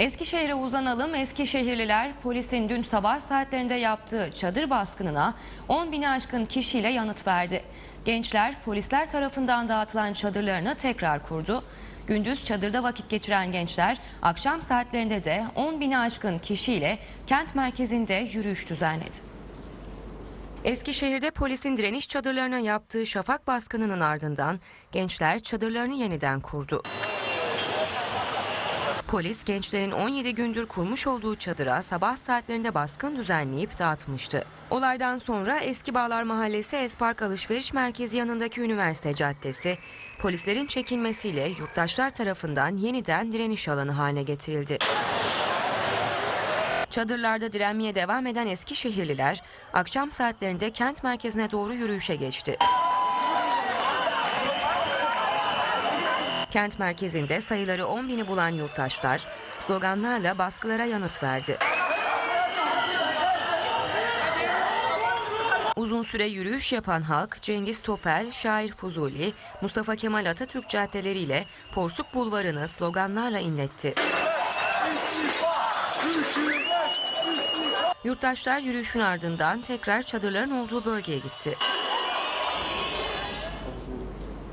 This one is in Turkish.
Eskişehir'e uzanalım. Eskişehirliler polisin dün sabah saatlerinde yaptığı çadır baskınına 10 bini aşkın kişiyle yanıt verdi. Gençler polisler tarafından dağıtılan çadırlarını tekrar kurdu. Gündüz çadırda vakit geçiren gençler akşam saatlerinde de 10 bini aşkın kişiyle kent merkezinde yürüyüş düzenledi. Eskişehir'de polisin direniş çadırlarına yaptığı şafak baskınının ardından gençler çadırlarını yeniden kurdu. Polis gençlerin 17 gündür kurmuş olduğu çadıra sabah saatlerinde baskın düzenleyip dağıtmıştı. Olaydan sonra Eski Bağlar Mahallesi Espark Alışveriş Merkezi yanındaki Üniversite Caddesi polislerin çekilmesiyle yurttaşlar tarafından yeniden direniş alanı haline getirildi. Çadırlarda direnmeye devam eden Eskişehirliler akşam saatlerinde kent merkezine doğru yürüyüşe geçti. Kent merkezinde sayıları 10 bini bulan yurttaşlar sloganlarla baskılara yanıt verdi. Uzun süre yürüyüş yapan halk Cengiz Topel, Şair Fuzuli, Mustafa Kemal Atatürk caddeleriyle Porsuk Bulvarı'nı sloganlarla inletti. Yurttaşlar yürüyüşün ardından tekrar çadırların olduğu bölgeye gitti.